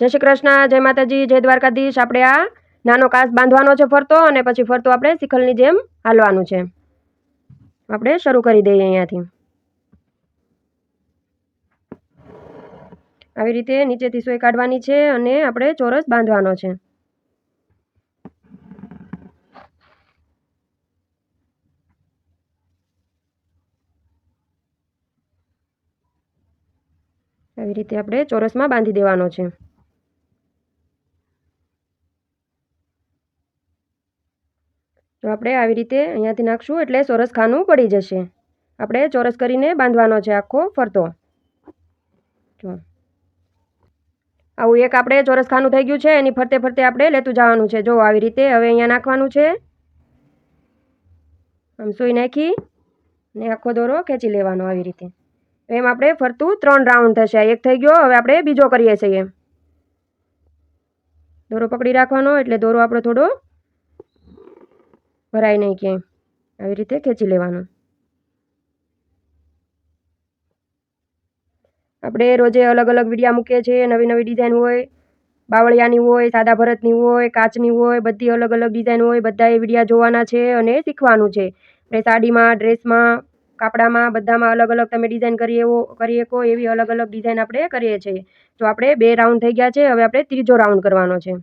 જય શ્રી કૃષ્ણ, જય માતાજી, જય દ્વારકાધીશ. આપણે આ નાનો કાસ બાંધવાનો છે ફરતો અને પછી ફરતો આપણે શિખલની જેમ હાલવાનું છે. આપણે શરૂ કરી દઈએ અહીંયાથી. આવી રીતે નીચેથી સોય કાઢવાની છે અને આપણે ચોરસ બાંધવાનો છે. આવી રીતે આપણે ચોરસમાં બાંધી દેવાનો છે. તો આપણે આવી રીતે અહીંયાથી નાખશું એટલે ચોરસ ખાનું પડી જશે. આપણે ચોરસ કરીને બાંધવાનો છે આખો ફરતો. જો. આવું એક આપણે ચોરસ ખાનું થઈ ગયું છે, એની ફરતે ફરતે આપણે લેતું જવાનું છે. જો, આવી રીતે હવે અહીંયા નાખવાનું છે. આમ સુઈ નાખી ને આખો દોરો ખેંચી લેવાનો આવી રીતે. એમ આપણે ફરતું ત્રણ રાઉન્ડ થશે. એક થઈ ગયો, હવે આપણે બીજો કરીએ છીએ. દોરો પકડી રાખવાનો, એટલે દોરો આપણો થોડો ભરાય નહીં ક્યાંય. આવી રીતે ખેંચી લેવાનું. આપણે રોજે અલગ અલગ વિડીયા મૂકીએ છીએ, નવી નવી ડિઝાઇન હોય, બાવળિયાની હોય, સાદા ભરતની હોય, કાચની હોય, બધી અલગ અલગ ડિઝાઇન હોય બધા એ વિડીયા જોવાના છે અને શીખવાનું છે. આપણે સાડીમાં, ડ્રેસમાં, કાપડામાં, બધામાં અલગ અલગ તમે ડિઝાઇન કરી એવો, કરી શકો, એવી અલગ અલગ ડિઝાઇન આપણે કરીએ છીએ. તો આપણે બે રાઉન્ડ થઈ ગયા છે, હવે આપણે ત્રીજો રાઉન્ડ કરવાનો છે.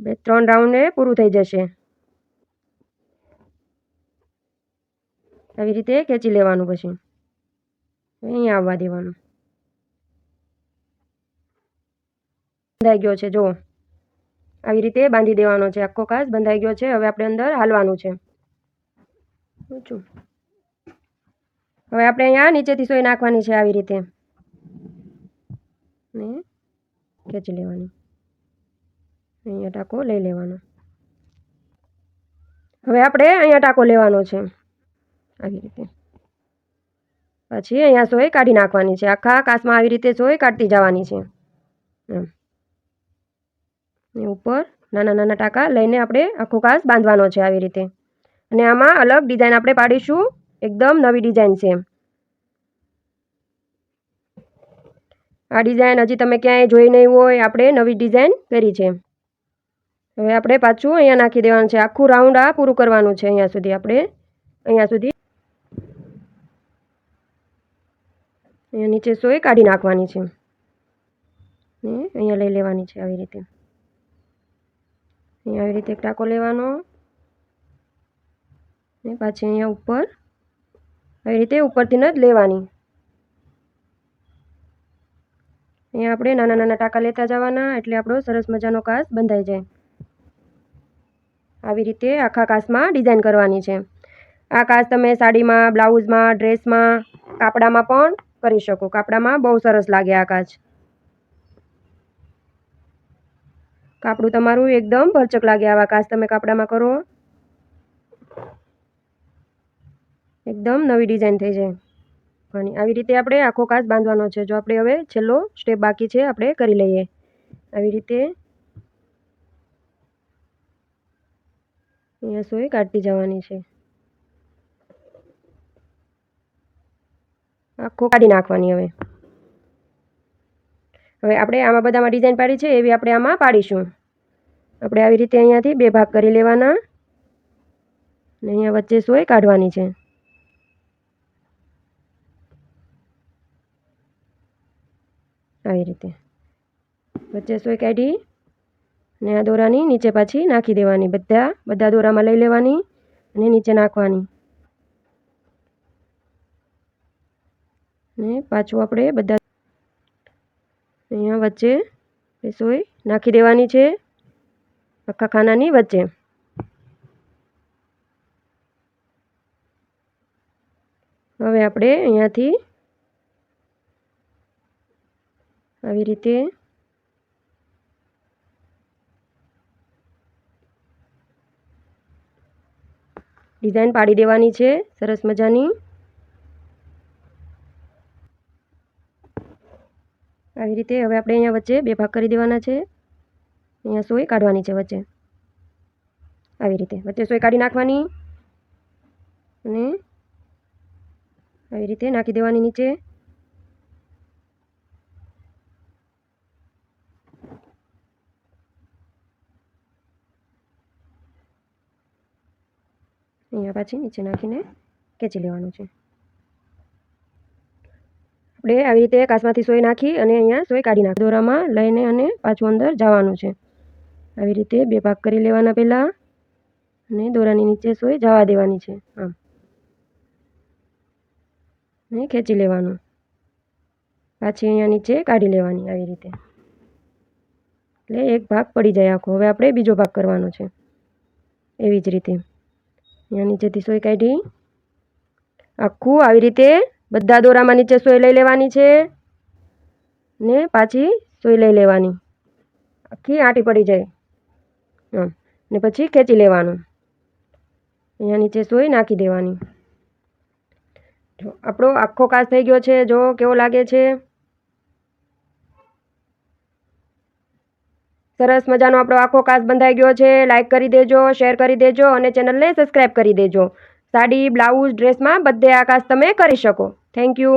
બે, ત્રણ રાઉન્ડે પૂરું થઈ જશે. આવી રીતે ખેંચી લેવાનું પછી. અહીંયા આવવા દેવાનું. બંધાઈ ગયો છે જો આવી રીતે બાંધી દેવાનો છે, આખો કાચ બંધાઈ ગયો છે, હવે આપણે અંદર હાલવાનું છે. હવે આપણે અહીંયા નીચેથી સોય નાખવાની છે આવી રીતે. ને ખેંચી લેવાની. અહીંયા ટાંકો લઈ લેવાનો. હવે આપણે અહીંયા ટાંકો લેવાનો છે. આવી રીતે. પછી અહીંયા સોય કાઢી નાખવાની છે. આખા કાચમાં આવી રીતે સોય કાઢતી જવાની છે. એમ ઉપર નાના નાના ટાંકા લઈને આપણે આખો કાશ બાંધવાનો છે આવી રીતે. અને આમાં અલગ ડિઝાઇન આપણે પાડીશું. એકદમ નવી ડિઝાઇન છે. આ ડિઝાઇન હજી તમે ક્યાંય જોઈ નહીં હોય, આપણે નવી ડિઝાઇન કરી છે. હવે આપણે પાછું અહીંયા નાખી દેવાનું છે. આખું રાઉન્ડ આ પૂરું કરવાનું છે અહીંયા સુધી આપણે. અહીંયા સુધી અહીંયા નીચે સોય કાઢી નાખવાની છે. ને અહીંયા લઈ લેવાની છે આવી રીતે. અહીંયા આવી રીતે ટાંકો લેવાનો. ને પાછી અહીંયા ઉપર, આવી રીતે ઉપરથી જ લેવાની. અહીંયા આપણે નાના નાના ટાંકા લેતા જવાના, એટલે આપણો સરસ મજાનો કાસ બંધાઈ જાય. આવી રીતે આખા કાસમાં ડિઝાઇન કરવાની છે. આ કાસ તમે સાડીમાં, બ્લાઉઝમાં, ડ્રેસમાં, કાપડામાં પણ કરી શકો, કાપડામાં બહુ સરસ લાગે આ કાચ. કાપડું તમારું એકદમ ભરચક લાગે આવા કાચ, તમે કાપડામાં કરો. એકદમ નવી ડિઝાઇન થઈ જાય. અને આવી રીતે આપણે આખો કાચ બાંધવાનો છે. જો આપણે હવે છેલ્લો સ્ટેપ બાકી છે, આપણે કરી લઈએ. આવી રીતે અહીંયા સોય કાઢતી જવાની છે. આખો કાઢી નાખવાની હવે. હવે આપણે આમાં બધામાં ડિઝાઇન પાડી છે, એવી આપણે આમાં પાડીશું. આપણે આવી રીતે અહીંયાથી બે ભાગ કરી લેવાના. ને અહીંયા વચ્ચે સોય કાઢવાની છે. આવી રીતે. વચ્ચે સોય કાઢી ને આ દોરાની નીચે પાછી નાખી દેવાની. બધા બધા દોરામાં લઈ લેવાની અને નીચે નાખવાની. ને પાછું આપણે બધા અહીંયા વચ્ચે રસોઈ નાખી દેવાની છે. આખા ખાનાની વચ્ચે. હવે આપણે અહીંયાથી આવી રીતે ડિઝાઇન પાડી દેવાની છે. સરસ મજાની. આવી રીતે હવે આપણે અહીંયા વચ્ચે બે ભાગ કરી દેવાના છે. અહીંયા સોય કાઢવાની છે વચ્ચે. આવી રીતે. વચ્ચે સોય કાઢી નાખવાની અને આવી રીતે નાખી દેવાની નીચે. અહીંયા પાછી નીચે નાખીને ખેંચી લેવાનું છે. આપણે આવી રીતે કાચમાંથી સોય નાખી અને અહીંયા સોય કાઢી નાખ. દોરામાં લઈને અને પાછું અંદર જવાનું છે. આવી રીતે બે ભાગ કરી લેવાના પહેલાં અને દોરાની નીચે સોય જવા દેવાની છે. આમ અને ખેંચી લેવાનું. પાછી અહીંયા નીચે કાઢી લેવાની આવી રીતે. એટલે એક ભાગ પડી જાય આખો. હવે આપણે બીજો ભાગ કરવાનો છે. એવી જ રીતે. અહીંયા નીચેથી સોય કાઢી આખું આવી રીતે બધા દોરામાં નીચે સોય લઈ લેવાની છે. ને પાછી સોય લઈ લેવાની. આખી આંટી પડી જાય. આમ ને પછી ખેંચી લેવાનું. અહીંયા નીચે સોય નાખી દેવાની. જો, આપણો આખો કાચ થઈ ગયો છે. જો, કેવો લાગે છે? સરસ મજાનો આપણો આખો કાચ બંધાઈ ગયો છે. લાઇક કરી દેજો શેર કરી દેજો અને ચેનલને સબસ્ક્રાઈબ કરી દેજો. સાડી બ્લાઉઝ ડ્રેસમાં બધે આ કાચ તમે કરી શકો. Thank you